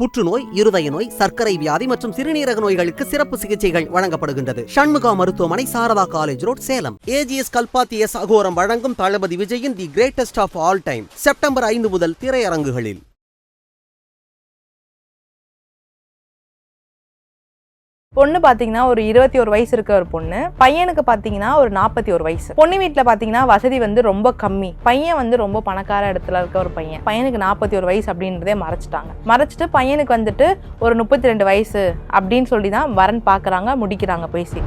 புற்றுநோய் இருதய நோய் சர்க்கரை வியாதி மற்றும் சிறுநீரக நோய்களுக்கு சிறப்பு சிகிச்சைகள் வழங்கப்படுகின்றது. சண்முகா மருத்துவமனை Saradha college road Salem. AGS Kalpathi S Aghoram வழங்கும் தளபதி விஜயின் the greatest of all time September ஐந்து முதல் திரையரங்குகளில். பொண்ணு பார்த்தீங்கன்னா ஒரு இருபத்தி ஒரு வயசு இருக்க ஒரு பொண்ணு. பையனுக்கு பார்த்தீங்கன்னா ஒரு நாற்பத்தி ஒரு வயசு. பொண்ணு வீட்டில் பார்த்தீங்கன்னா வசதி வந்து ரொம்ப கம்மி. பையன் வந்து ரொம்ப பணக்கார இடத்துல இருக்க ஒரு பையன். பையனுக்கு நாற்பத்தி ஒரு வயசு அப்படின்றதே மறைச்சிட்டாங்க. மறைச்சிட்டு பையனுக்கு வந்துட்டு ஒரு முப்பத்தி ரெண்டு வயசு அப்படின்னு சொல்லி தான் வரன் பார்க்குறாங்க முடிக்கிறாங்க பேசி.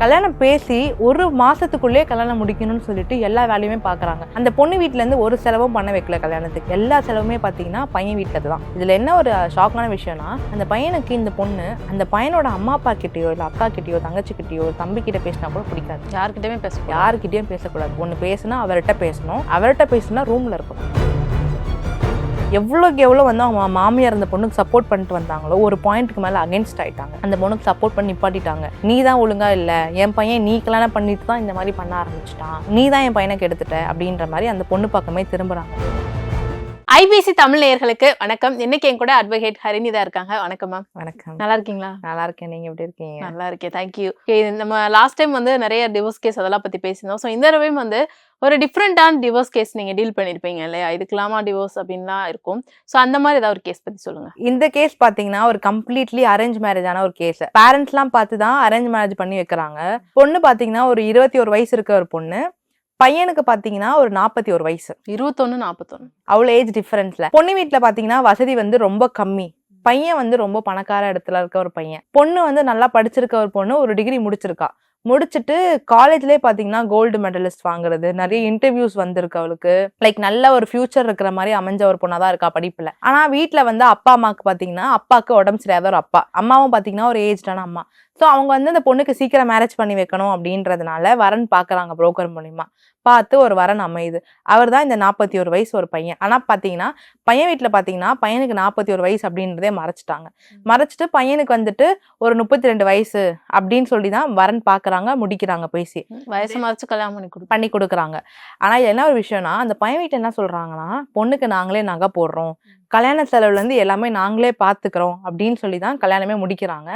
கல்யாணம் பேசி ஒரு மாசத்துக்குள்ளே கல்யாணம் முடிக்கணும்னு சொல்லிட்டு எல்லா வேலையுமே பாக்குறாங்க. அந்த பொண்ணு வீட்ல இருந்து ஒரு செலவும் பண்ண வைக்கல கல்யாணத்துக்கு. எல்லா செலவுமே பாத்தீங்கன்னா பையன் வீட்டுல தான். இதுல என்ன ஒரு ஷாக்கான விஷயம்னா அந்த பையனுக்கு இந்த பொண்ணு அந்த பையனோட அம்மா அப்பா கிட்டயோ இல்ல அக்கா கிட்டயோ தங்கச்சி கிட்டயோ தம்பி கிட்ட பேசினா கூட பிடிக்காது. யார்கிட்டயுமே பேச யாருக்கிட்டயும் பேசக்கூடாது. ஒன்று பேசுனா அவர்கிட்ட பேசணும். அவர்கிட்ட பேசுனா ரூம்ல இருக்கணும். எவ்வளோக்கு எவ்வளோ வந்து அவங்க மாமியார் அந்த பொண்ணுக்கு சப்போர்ட் பண்ணிட்டு வந்தாங்களோ ஒரு பாயிண்ட்டுக்கு மேலே அகேன்ஸ்ட் ஆயிட்டாங்க. அந்த பொண்ணுக்கு சப்போர்ட் பண்ணி நிப்பாட்டிட்டாங்க. நீ தான் ஒழுங்கா இல்லை. என் பையன் நீ கல்யாணம் பண்ணிட்டு தான் இந்த மாதிரி பண்ண ஆரம்பிச்சிட்டான். நீ தான் என் பையனை கெடுத்துட்ட. அப்படின்ற மாதிரி அந்த பொண்ணு பக்கமே திரும்புகிறாங்க ஐபிசி தமிழ் நேயர்களுக்கு வணக்கம். இன்னைக்கு என் கூட அட்வொகேட் ஹரினிதா இருக்காங்க. வணக்கம் மேம் வணக்கம். நல்லா இருக்கீங்களா? நல்லா இருக்கேன். நீங்க எப்படி இருக்கீங்க? நல்லா இருக்கேன். தேங்க்யூ நம்ம லாஸ்ட் டைம் வந்து நிறைய டிவோர்ஸ் கேஸ் அதெல்லாம் பத்தி பேசியிருந்தோம். ஸோ இந்த தடவையும் வந்து ஒரு டிஃப்ரெண்டான டிவோர்ஸ் கேஸ் நீங்க டீல் பண்ணிருப்பீங்க இல்லையா? இதுக்கெல்லாமா டிவோர்ஸ் அப்படின்லாம் இருக்கும். ஸோ அந்த மாதிரி ஏதாவது ஒரு கேஸ் பத்தி சொல்லுங்க. இந்த கேஸ் பாத்தீங்கன்னா ஒரு கம்ப்ளீட்லி அரேஞ்ச் மேரேஜான ஒரு கேஸ் பேரண்ட்ஸ்லாம் பார்த்து தான் அரேஞ்ச் மேரேஜ் பண்ணி வைக்கிறாங்க. பொண்ணு பாத்தீங்கன்னா ஒரு இருபத்தி ஒரு வயசு இருக்க ஒரு பொண்ணு. பையனுக்கு பாத்தீங்கன்னா ஒரு நாற்பத்தி ஒரு வயசு. இருபத்தொன்னு நாற்பத்தொன்னு அவ்வளோ ஏஜ் டிஃபரன்ஸ்ல பொண்ணு வீட்டில் பார்த்தீங்கன்னா வசதி வந்து ரொம்ப கம்மி. பையன் வந்து ரொம்ப பணக்கார இடத்துல இருக்க ஒரு பையன். பொண்ணு வந்து நல்லா படிச்சிருக்க ஒரு பொண்ணு ஒரு டிகிரி முடிச்சிருக்கா. முடிச்சுட்டு காலேஜ்லேயே பார்த்தீங்கன்னா கோல்டு மெடலிஸ்ட் வாங்குறது. நிறைய இன்டர்வியூஸ் வந்திருக்கு அவளுக்கு. லைக் நல்ல ஒரு ஃபியூச்சர் இருக்கிற மாதிரி அமைஞ்ச ஒரு பொண்ணாக தான் இருக்கா படிப்பில். ஆனால் வீட்டில் வந்து அப்பா அம்மாவுக்கு பார்த்தீங்கன்னா அப்பாவுக்கு உடம்பு சரியாத ஒரு அப்பா. அம்மாவும் பார்த்தீங்கன்னா ஒரு ஏஜ்டான அம்மா. ஸோ அவங்க வந்து அந்த பொண்ணுக்கு சீக்கிரம் மேரேஜ் பண்ணி வைக்கணும் அப்படின்றதுனால வரன் பார்க்குறாங்க புரோக்கர் மூலிமா பார்த்து ஒரு வரன் அமையுது. அவர் தான் இந்த நாற்பத்தி ஒரு வயசு ஒரு பையன். ஆனால் பார்த்தீங்கன்னா பையன் வீட்டில் பார்த்தீங்கன்னா பையனுக்கு நாற்பத்தி ஒரு வயசு அப்படின்றதே மறைச்சிட்டாங்க. மறைச்சிட்டு பையனுக்கு வந்துட்டு ஒரு முப்பத்தி ரெண்டு வயசு அப்படின்னு சொல்லி தான் வரன் பார்க்குறாங்க முடிக்கிறாங்க பேசி. வயசு மறைச்சு கல்யாணம் பண்ணி கொடுப்போம் பண்ணி கொடுக்குறாங்க. ஆனால் இது என்ன ஒரு விஷயம்னா அந்த பையன் வீட்டு என்ன சொல்கிறாங்கன்னா பொண்ணுக்கு நாங்களே நகை போடுறோம். கல்யாண செலவுலேருந்து எல்லாமே நாங்களே பார்த்துக்கிறோம் அப்படின்னு சொல்லி தான் கல்யாணமே முடிக்கிறாங்க.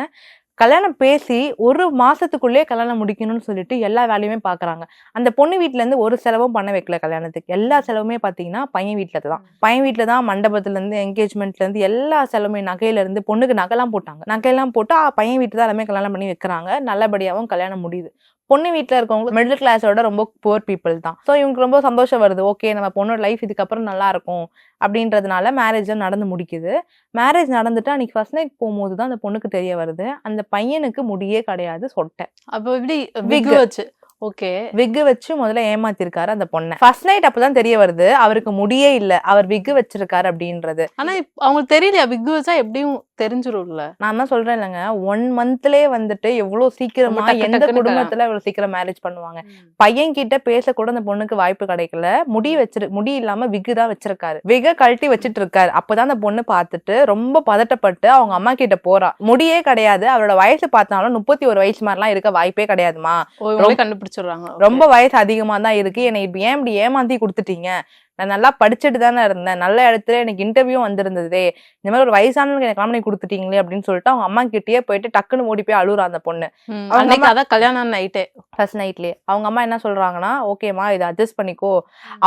கல்யாணம் பேசி ஒரு மாதத்துக்குள்ளேயே கல்யாணம் முடிக்கணும்னு சொல்லிட்டு எல்லா வேலையுமே பார்க்குறாங்க அந்த பொண்ணு வீட்டிலேருந்து இருந்து ஒரு செலவும் பண்ண வைக்கல கல்யாணத்துக்கு. எல்லா செலவுமே பார்த்தீங்கன்னா பையன் வீட்டில் தான். பையன் வீட்டில் தான் மண்டபத்துல இருந்து என்கேஜ்மெண்ட்ல இருந்து எல்லா செலவுமே நகையில இருந்து பொண்ணுக்கு நகைலாம் போட்டாங்க. நகையெல்லாம் போட்டு பையன் வீட்டு தான் எல்லாமே கல்யாணம் பண்ணி வைக்கிறாங்க. நல்லபடியாகவும் கல்யாணம் முடியுது. பொண்ணு வீட்டில் இருக்கவங்க மிடில் கிளாஸோட ரொம்ப புவர் பீப்புள் தான். ஸோ இவங்களுக்கு ரொம்ப சந்தோஷம் வருது. ஓகே நம்ம பொண்ணோட லைஃப் இதுக்கப்புறம் நல்லா இருக்கும் அப்படின்றதுனால மேரேஜ் நடந்து முடிக்குது. மேரேஜ் நடந்துட்டு அன்னைக்கு ஃபர்ஸ்ட் நைட் போகும்போது தான் அந்த பொண்ணுக்கு தெரிய வருது. அந்த பையனுக்கு முடியே கிடையாது சொட்டை. அப்போ. விக் வச்சு ஓகே. விக்கு வச்சு முதல்ல ஏமாத்திருக்காரு அந்த பொண்ணை. ஃபர்ஸ்ட் நைட் அப்பதான் தெரிய வருது. அவருக்கு முடியே இல்ல. அவர் விக்கு வச்சிருக்காரு அப்படின்றது. ஆனா அவங்களுக்கு தெரியலையா? விக் வச்சா எப்படியும் தெரிஞ்சிரும்ல. நான் தான் சொல்றேன் இல்லைங்க. ஒன் மந்த்லயே வந்துட்டு எவ்வளவு சீக்கிரமா எந்த குடும்பத்துல இவ்வளவு சீக்கிரம் மேரேஜ் பண்ணுவாங்க. பையன் கிட்ட பேச கூட அந்த பொண்ணுக்கு வாய்ப்பு கிடைக்கல. முடி வச்சிரு முடி இல்லாம விகு தான் வச்சிருக்காரு. விக கழட்டி வச்சிட்டு இருக்காரு அப்பதான் அந்த பொண்ணு பார்த்துட்டு ரொம்ப பதட்டப்பட்டு அவங்க அம்மா கிட்ட போறா. முடியே கிடையாது. அவரோட வயசு பார்த்தாலும் முப்பத்தி ஒரு வயசு மாதிரிலாம் இருக்க வாய்ப்பே கிடையாதுமா. ஓ, கண்டுபிடிச்சிடுறாங்க ரொம்ப வயசு அதிகமா தான் இருக்கு. என்னை இப்ப ஏன் இப்படி ஏமாத்தி கொடுத்துட்டீங்க? நான் நல்லா படிச்சுட்டு தானே இருந்தேன். நல்ல இடத்துல எனக்கு இன்டர்வியூ வந்திருந்ததே. இந்த மாதிரி ஒரு வயசானவங்க எனக்கு காமெடி கொடுத்துட்டீங்களே அப்படின்னு சொல்லிட்டு அவங்க அம்மா கிட்டயே போயிட்டு டக்குன்னு ஓடி போய் அழுறா அந்த பொண்ணு. அன்னைக்கு அதான் கல்யாணம் நைட்டே ஃபர்ஸ்ட் நைட்லயே அவங்க அம்மா என்ன சொல்றாங்கன்னா ஓகேம்மா இதை அட்ஜஸ்ட் பண்ணிக்கோ.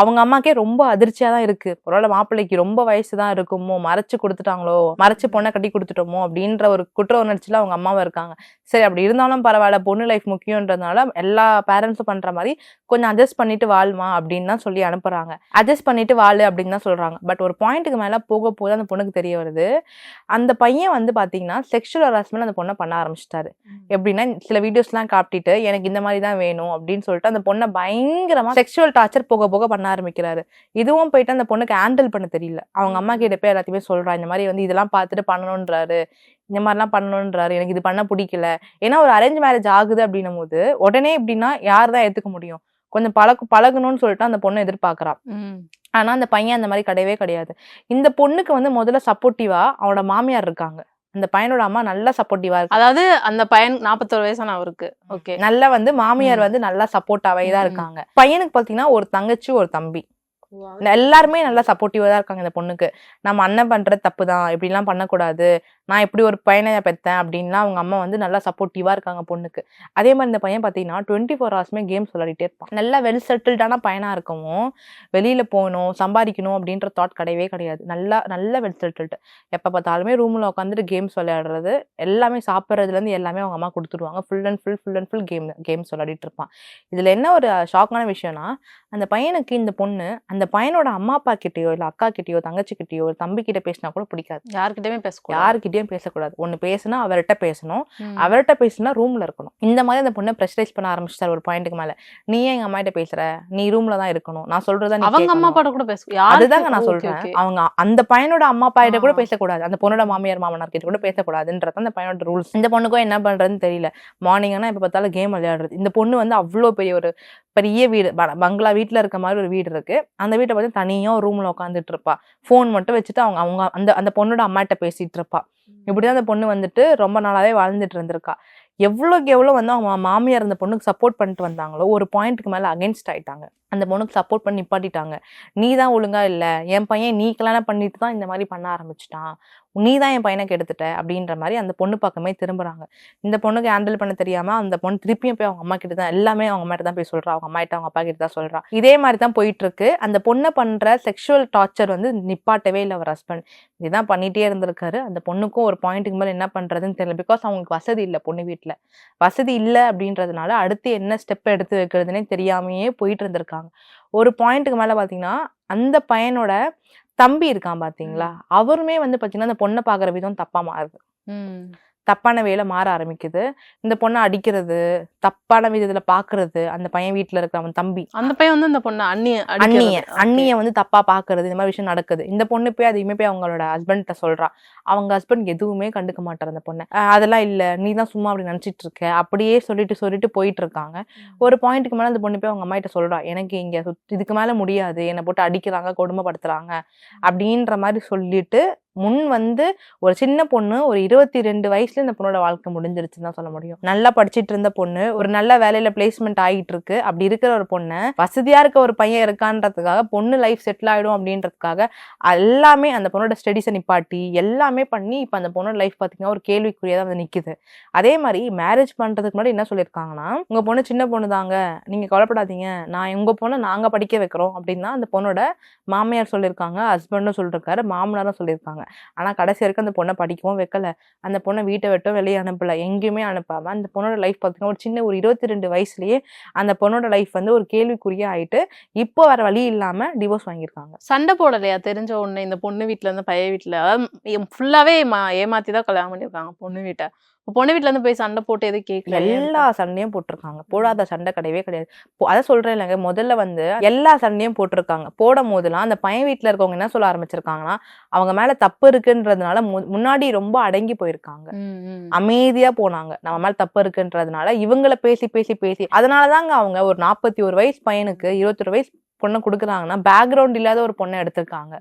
அவங்க அம்மாக்கே ரொம்ப அதிர்ச்சியா தான் இருக்கு. ஒருவேளை மாப்பிள்ளைக்கு ரொம்ப வயசு தான் இருக்குமோ? மறைச்சு கொடுத்துட்டாங்களோ? மறைச்சு பொண்ணை கட்டி கொடுத்துட்டோமோ? அப்படின்ற ஒரு குற்ற உணர்ச்சியில அவங்க அம்மாவும் இருக்காங்க. சரி அப்படி இருந்தாலும் பரவாயில்ல. பொண்ணு லைஃப் முக்கியன்றதுனால எல்லா பேரண்ட்ஸும் பண்ற மாதிரி கொஞ்சம் அட்ஜஸ்ட் பண்ணிட்டு வாழ்மா அப்படின்னு தான் சொல்லி அனுப்புறாங்க. அட்ஜஸ்ட் பண்ணிட்டு வாழு அப்படின்னு தான் சொல்றாங்க. பட் ஒரு பாயிண்ட்டுக்கு மேல போக போக அந்த பொண்ணுக்கு தெரிய வருது. அந்த பையன் வந்து பாத்தீங்கன்னா செக்ஷுவல் ஹராஸ்மெண்ட் அந்த பொண்ணை பண்ண ஆரம்பிச்சிட்டாரு. எப்படின்னா சில வீடியோஸ்லாம் காட்டிட்டு எனக்கு இந்த மாதிரி தான் வேணும் அப்படின்னு சொல்லிட்டு அந்த பொண்ணை பயங்கரமா செக்ஷுவல் டார்ச்சர் போக போக பண்ண ஆரம்பிக்கிறாரு. இதுவும் போயிட்டு அந்த பொண்ணுக்கு ஹேண்டில் பண்ண தெரியல. அவங்க அம்மா கிட்ட போய் எல்லாத்தையுமே சொல்றா இந்த மாதிரி வந்து இதெல்லாம் பார்த்துட்டு பண்ணணுன்றாரு இந்த மாதிரிலாம் பண்ணணுன்றாரு எனக்கு இது பண்ண பிடிக்கல. ஏன்னா ஒரு அரேஞ்ச் மேரேஜ் ஆகுது அப்படின்னும் போது உடனே எப்படின்னா யார் தான் ஏத்துக்க முடியும்? கொஞ்சம் பழகு பழகணும்னு சொல்லிட்டு அந்த பொண்ணு எதிர்பார்க்கறா. ஆனா அந்த பையன் அந்த மாதிரி கிடையவே கிடையாது. இந்த பொண்ணுக்கு வந்து முதல்ல சப்போர்ட்டிவா அவனோட மாமியார் இருக்காங்க. அந்த பையனோட அம்மா நல்லா சப்போர்ட்டிவா இருக்கு. அதாவது அந்த பையன் நாற்பத்தோரு வயசான அவருக்கு. ஓகே. நல்லா வந்து மாமியார். வந்து நல்லா சப்போர்ட்டாவே தான். இருக்காங்க. பையனுக்கு பாத்தீங்கன்னா ஒரு தங்கச்சி ஒரு தம்பி. எல்லாருமே நல்லா சப்போர்ட்டிவா தான் இருக்காங்க இந்த பொண்ணுக்கு. நம்ம அண்ணன் பண்றது தப்பு தான் இப்படிலாம் பண்ணக்கூடாது. நான் இப்படி ஒரு பையனை பெற்றேன் அப்படின்லாம் அவங்க அம்மா வந்து நல்லா சப்போர்ட்டிவா இருக்காங்க பொண்ணுக்கு. அதே மாதிரி இந்த பையன் பார்த்தீங்கன்னா டுவெண்ட்டி ஃபோர் ஹவர்ஸ்மே கேம்ஸ் விளையாடிட்டே இருப்பான். நல்லா வெல் செட்டில்டான பையனா இருக்கவும் வெளியில போகணும் சம்பாதிக்கணும் அப்படின்ற தாட் கிடையவே கிடையாது. நல்லா நல்ல வெல் செட்டில்டு எப்போ பார்த்தாலுமே ரூமில் உட்காந்துட்டு கேம்ஸ் விளையாடுறது எல்லாமே சாப்பிட்றதுலேருந்து எல்லாமே அவங்க அம்மா கொடுத்துருவாங்க full and full full and full game games விளையாடிட்டு இருப்பான். இதில் என்ன ஒரு ஷாக்கான விஷயம்னா அந்த பையனுக்கு இந்த பொண்ணு அந்த பையனோட அம்மா அப்பா கிட்டயோ இல்லை அக்கா கிட்டயோ தங்கச்சி கிட்டயோ தம்பி கிட்ட பேசினா கூட பிடிக்காது. யார்கிட்டயுமே பேசக்கூடாது. யாருக்கிட்டயும் பேசக்கூடாது. ஒன்று பேசுனா அவர்கிட்ட பேசணும். அவர்கிட்ட பேசினா ரூம்ல இருக்கணும். இந்த மாதிரி அந்த பொண்ணை ப்ரெஷரைஸ் பண்ண ஆரம்பிச்சிட்டாரு ஒரு பாயிண்ட்டுக்கு மேல. நீ ஏன் எங்க அம்மா கிட்ட பேசுற? நீ ரூம்ல தான் இருக்கணும். நான் சொல்றதா அவங்க அம்மா. அப்பா கூட பேச அதுதாங்க நான் சொல்றேன். அவங்க அந்த பையனோட அம்மா அப்பா கிட்ட கூட. பேசக்கூடாது. அந்த பொண்ணோட மாமியார் மாமனார் கிட்ட கூட பேசக்கூடாதுன்றது அந்த பையனோட ரூல்ஸ் இந்த பொண்ணுக்கும் என்ன பண்றதுன்னு தெரியல. மார்னிங் ஆனா இப்ப பார்த்தாலும் கேம் விளையாடுறது. இந்த பொண்ணு வந்து அவ்வளோ பெரிய ஒரு பெரிய வீடு பங்களா வீட்ல இருக்க மாதிரி ஒரு வீடு இருக்கு. அந்த வீட்டை பார்த்து தனியா ஒரு ரூம்ல உட்காந்துட்டு இருப்பா. ஃபோன் மட்டும் வச்சுட்டு அவங்க அவங்க அந்த அந்த பொண்ணோட அம்மாட்ட பேசிட்டு இருப்பா. இப்படிதான் அந்த பொண்ணு வந்துட்டு ரொம்ப நாளாவே வாழ்ந்துட்டு இருந்திருக்கா. எவ்வளோக்கு எவ்வளோ வந்து அவங்க மாமியார் அந்த பொண்ணுக்கு சப்போர்ட் பண்ணிட்டு வந்தாங்களோ ஒரு பாயிண்ட்டுக்கு மேல அகைன்ஸ்ட் ஆயிட்டாங்க. அந்த பொண்ணுக்கு சப்போர்ட் பண்ணி நிப்பாட்டிட்டாங்க. நீ தான் ஒழுங்கா இல்ல. என் பையன் நீ கல்யாணம் பண்ணிட்டு தான் இந்த மாதிரி பண்ண ஆரம்பிச்சிட்டான். நீ தான் என் பையனை கெடுத்துட்ட அப்படின்ற மாதிரி அந்த பொண்ணு பக்கமே திரும்புறாங்க. இந்த பொண்ணுக்கு ஹேண்டில் பண்ண தெரியாம அந்த பொண்ணு திருப்பியும் போய் அவங்க அம்மா கிட்ட தான் எல்லாமே அவங்க அம்மா தான் போய் சொல்றா. அவங்க அம்மா கிட்ட அவங்க அப்பா கிட்ட தான் சொல்றா. இதே மாதிரி தான் போயிட்டு இருக்கு அந்த பொண்ணை பண்ற செக்ஷுவல் டார்ச்சர் வந்து நிப்பாட்டவே இல்லை அவர் ஹஸ்பண்ட் இதுதான் பண்ணிட்டே இருந்திருக்காரு. அந்த பொண்ணுக்கும் ஒரு பாயிண்ட்டுக்கு மேல என்ன பண்றதுன்னு தெரியல. பிகாஸ் அவங்களுக்கு வசதி இல்லை பொண்ணு வீட்டில் வசதி இல்லை அப்படின்றதுனால அடுத்து என்ன ஸ்டெப் எடுத்து வைக்கிறதுனே தெரியாமையே போயிட்டு இருந்திருக்காங்க. ஒரு பாயிண்ட்டுக்கு மேல பாத்தீங்கன்னா அந்த பையனோட தம்பி இருக்கான் பாத்தீங்களா? அவருமே வந்து பாத்தீங்கன்னா அந்த பொண்ணை பாக்குற விதம் தப்பா மாறுது. தப்பான வேலை மாற ஆரம்பிக்குது. இந்த பொண்ணை அடிக்கிறது தப்பான விதத்துல பாக்குறது அந்த பையன் வீட்ல இருக்க அவன் தம்பி. அந்த பையன் வந்து அந்த பொண்ணு அண்ணிய அண்ணிய அண்ணிய வந்து தப்பா பாக்குறது இந்த மாதிரி விஷயம் நடக்குது. இந்த பொண்ணு போய் அதையுமே போய் அவங்களோட ஹஸ்பண்ட்ட சொல்றா. அவங்க ஹஸ்பண்ட் எதுவுமே கண்டுக்க மாட்டார் அந்த பொண்ணை. அதெல்லாம் இல்ல நீ தான் சும்மா அப்படி நினைச்சிட்டு இருக்க. அப்படியே சொல்லிட்டு சொல்லிட்டு போயிட்டு இருக்காங்க. ஒரு பாயிண்ட்டுக்கு மேல அந்த பொண்ணு போய் அவங்க அம்மா கிட்ட சொல்றா எனக்கு இங்க இதுக்கு மேல முடியாது. என்னை போட்டு அடிக்கிறாங்க கொடுமைப்படுத்துறாங்க. அப்படின்ற மாதிரி சொல்லிட்டு முன் வந்து ஒரு சின்ன பொண்ணு ஒரு இருபத்தி ரெண்டு வயசுல இந்த பொண்ணோட வாழ்க்கை முடிஞ்சிருச்சுன்னு தான் சொல்ல முடியும். நல்லா படிச்சிட்டு இருந்த பொண்ணு ஒரு நல்ல வேலையில பிளேஸ்மெண்ட் ஆகிட்டு இருக்கு அப்படி இருக்கிற ஒரு பொண்ணை வசதியா இருக்க ஒரு பையன் இருக்கான்றதுக்காக பொண்ணு லைஃப் செட்டில் ஆயிடும் அப்படின்றதுக்காக எல்லாமே அந்த பொண்ணோட ஸ்டடிஸை நிப்பாட்டி எல்லாமே பண்ணி இப்போ அந்த பொண்ணோட லைஃப் பார்த்தீங்கன்னா ஒரு கேள்விக்குறியா தான் வந்து நிற்குது அதே மாதிரி மேரேஜ் பண்றதுக்கு முன்னாடி என்ன சொல்லியிருக்காங்கன்னா உங்க பொண்ணு சின்ன பொண்ணு தாங்க. நீங்க கவலைப்படாதீங்க. நான் உங்க பொண்ணை நாங்க படிக்க வைக்கிறோம். அப்படின்னா அந்த பொண்ணோட மாமியார் சொல்லியிருக்காங்க ஹஸ்பண்டும் சொல்லியிருக்காரு மாமனாரும் சொல்லியிருக்காங்க. ஆனா கடைசி வரைக்கும் அந்த பொண்ணை படிக்கவும் வைக்கல. அந்த பொண்ணை வீட்டை விட்டோ வெளியே அனுப்பல. எங்கேயுமே அனுப்பாம அந்த பொண்ணோட லைஃப் பார்த்தீங்கன்னா ஒரு சின்ன ஒரு இருபத்தி ரெண்டு வயசுலயே அந்த பொண்ணோட லைஃப் வந்து ஒரு கேள்விக்குறியாக ஆயிட்டு இப்போ வர வழி இல்லாம டிவோர்ஸ் வாங்கியிருக்காங்க. சண்டை போடலையா? தெரிஞ்ச உடனே இந்த பொண்ணு வீட்டில் இருந்து பையன் வீட்டில் ஃபுல்லாகவே ஃபுல்லாவே தான் கல்யாணம் பண்ணிருக்காங்க பொண்ணு வீட்டை. பொண்ணு வீட்ல இருந்து போய் சண்டை போட்டு எதுவும் கேட்கல எல்லா சண்டையும் போட்டிருக்காங்க. போடாத சண்டை கிடையவே கிடையாது. அதான் சொல்றேன் இல்லைங்க. முதல்ல வந்து எல்லா சண்டையும் போட்டிருக்காங்க. போடும் போதெல்லாம் அந்த பையன் வீட்ல இருக்கவங்க என்ன சொல்ல ஆரம்பிச்சிருக்காங்கன்னா அவங்க மேல தப்பு இருக்குன்றதுனால முன்னாடி ரொம்ப அடங்கி போயிருக்காங்க. அமைதியா போனாங்க. நம்ம மேல தப்பு இருக்குன்றதுனால இவங்கள பேசி பேசி பேசி அதனாலதாங்க அவங்க ஒரு நாற்பத்தி ஒரு வயசு பையனுக்கு இருபத்தொரு வயசு பொண்ணை கொடுக்குறாங்கன்னா பேக்ரவுண்ட் இல்லாத ஒரு பொண்ணை எடுத்திருக்காங்க.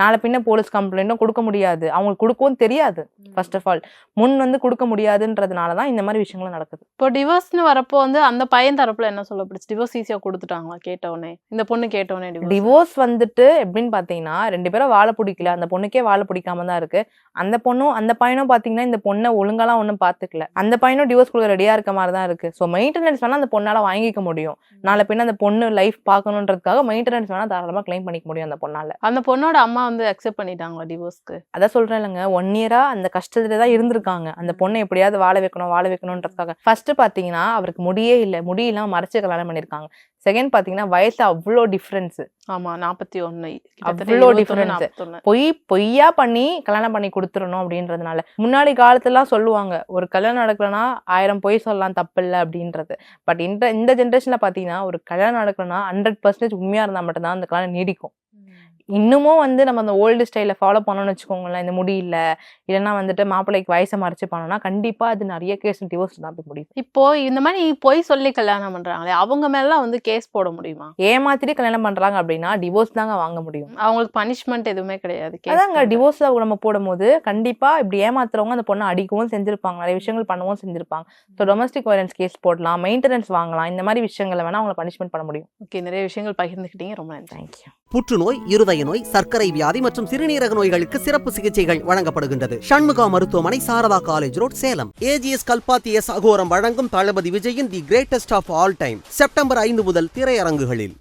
நாளை பின்ன போலீஸ் கம்ப்ளைண்ட்டும் கொடுக்க முடியாது. அவங்களுக்கு கொடுக்கவும் தெரியாது ஃபர்ஸ்ட் ஆஃப் ஆல் முன் வந்து கொடுக்க முடியாதுன்றதுனால தான் இந்த மாதிரி விஷயங்களும் நடக்குது. இப்போ டிவோர்ஸ்னு வரப்போ வந்து அந்த பையன் தரப்புல என்ன சொல்லப்படுச்சு டிவோர்ஸ் ஈஸியா கொடுத்துட்டாங்களா? கேட்ட உடனே. இந்த பொண்ணு கேட்ட உடனே divorce. டிவோர்ஸ் வந்துட்டு எப்படின்னு பாத்தீங்கன்னா ரெண்டு பேரும் வாழ பிடிக்கல. அந்த பொண்ணுக்கே வாழ பிடிக்காம தான் இருக்கு. அந்த பொண்ணும் அந்த பையனும் பாத்தீங்கன்னா இந்த பொண்ணை ஒழுங்காலாம் ஒண்ணும் பாத்துக்கல அந்த பையனும் டிவோர்ஸ் கொடுக்க ரெடியா இருக்க மாதிரி தான் இருக்கு. ஸோ மெயின்டெனன்ஸ் வேணா அந்த பொண்ணால வாங்கிக்க முடியும். நாளை பின்ன அந்த பொண்ணு லைஃப் பார்க்கணுன்றதுக்காக மெயின்டெனன்ஸ் வேணா தாராளமா க்ளைம் பண்ணிக்க முடியும் அந்த பொண்ணால. அந்த பொண்ணோட அம்மா வந்து அக்செப்ட் பண்ணிட்டாங்களா டிவோர்ஸ்க்கு அதான் சொல்றேன் இல்லைங்க ஒன் இயரா அந்த கஷ்டத்துல தான் இருந்திருக்காங்க. அந்த பொண்ணை எப்படியாவது வாழ வைக்கணும் வாழ வைக்கணுன்றதுக்காக. ஃபர்ஸ்ட் பாத்தீங்கன்னா அவருக்கு முடியே இல்லை. முடியெல்லாம் மறைச்சு கல்யாணம் பண்ணிருக்காங்க செகண்ட் பாத்தீங்கன்னா வயசு அவ்வளோ டிஃப்ரென்ஸ் ஆமா நாற்பத்தி ஒண்ணு. அவ்வளோ difference. பொய் பொய்யா பண்ணி கல்யாணம் பண்ணி கொடுத்துடணும் அப்படின்றதுனால. முன்னாடி காலத்துலலாம் சொல்லுவாங்க ஒரு கல்யாணம் நடக்கலனா ஆயிரம் பொய் சொல்லலாம் தப்பு இல்லை அப்படின்றது. பட் இந்த இந்த ஜென்ரேஷன்ல பாத்தீங்கன்னா ஒரு கல்யாணம் நடக்கலனா ஹண்ட்ரட் பர்சன்டேஜ் உண்மையா இருந்தா மட்டும்தான் அந்த கல்யாணம் நீடிக்கும். இன்னமும் வந்து நம்ம அந்த ஓல்டு ஸ்டைல ஃபாலோ பண்ணோம்னு வச்சுக்கோங்களேன் இந்த முடி இல்ல இல்லைன்னா வந்துட்டு மாப்பிள்ளைக்கு வயசை மறைச்சு பண்ணோம்னா கண்டிப்பா அது நிறைய கேஸ் டிவோர்ஸ் தான் போய் முடியும். இப்போ இந்த மாதிரி பொய் சொல்லி கல்யாணம் பண்றாங்களே அவங்க மேலாம் வந்து கேஸ் போட முடியுமா? ஏமாத்திட்டு கல்யாணம் பண்றாங்க அப்படின்னா டிவோர்ஸ் தாங்க வாங்க முடியும். அவங்களுக்கு பனிஷ்மெண்ட் எதுவுமே கிடையாது அதாங்க போட. டிவோர்ஸ் நம்ம போடும்போது கண்டிப்பா இப்படி ஏமாத்துறவங்க அந்த பொண்ணை அடிக்கவும் செஞ்சிருப்பாங்க நிறைய விஷயங்கள் பண்ணவும் செஞ்சிருப்பாங்க. ஸோ டொமஸ்டிக் வயலன்ஸ் கேஸ் போடலாம் மெயின்டெனன்ஸ் வாங்கலாம் இந்த மாதிரி விஷயங்களை வேணா அவங்களை பனிஷ்மெண்ட் பண்ண முடியும். ஓகே நிறைய விஷயங்கள் பகிர்ந்துக்கிட்டீங்க ரொம்ப நன்றி. தேங்க்யூ புற்றுநோய் இருதய நோய் சர்க்கரை வியாதி மற்றும் சிறுநீரக நோய்களுக்கு சிறப்பு சிகிச்சைகள் வழங்கப்படுகின்றது. சண்முகா மருத்துவமனை Saradha college road Salem. AGS Kalpathi S Aghoram வழங்கும் தளபதி விஜயின் the greatest of all time September ஐந்து முதல் திரையரங்குகளில்.